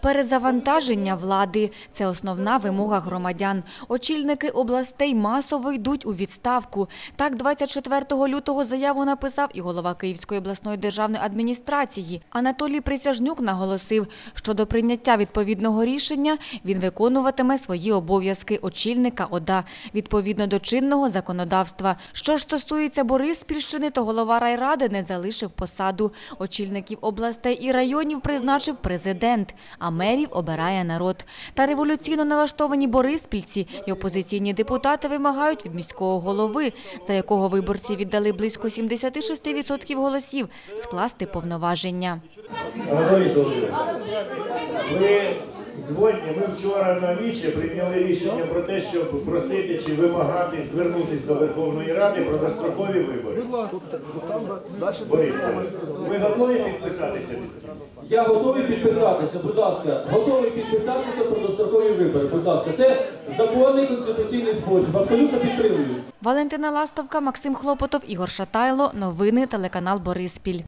Перезавантаження влади це основна вимога громадян. Очільники областей масово йдуть у відставку. Так, 24 лютого заяву написав і голова Київської обласної державної адміністрації. Анатолій Присяжнюк наголосив, що до прийняття відповідного рішення він виконуватиме свої обов'язки очільника ОДА відповідно до чинного законодавства. Що ж стосується Бориспільщини, то голова райради не залишив посаду. Очільників областей і районів призначив президент, а мерів обирає народ. Та революційно налаштовані бориспільці і опозиційні депутати вимагають від міського голови, за якого виборці віддали близько 76% голосів, скласти повноваження. Згодні, ми вчора на вічі прийняли рішення про те, щоб просити чи вимагати звернутися до Верховної Ради про дострокові вибори. Борис, ви готові підписатися? Я готовий підписатися, будь ласка, готовий підписатися про дострокові вибори. Будь ласка, це законний конституційний спосіб. Абсолютно підтримую. Валентина Ластовка, Максим Хлопотов, Ігор Шатайло. Новини телеканал Бориспіль.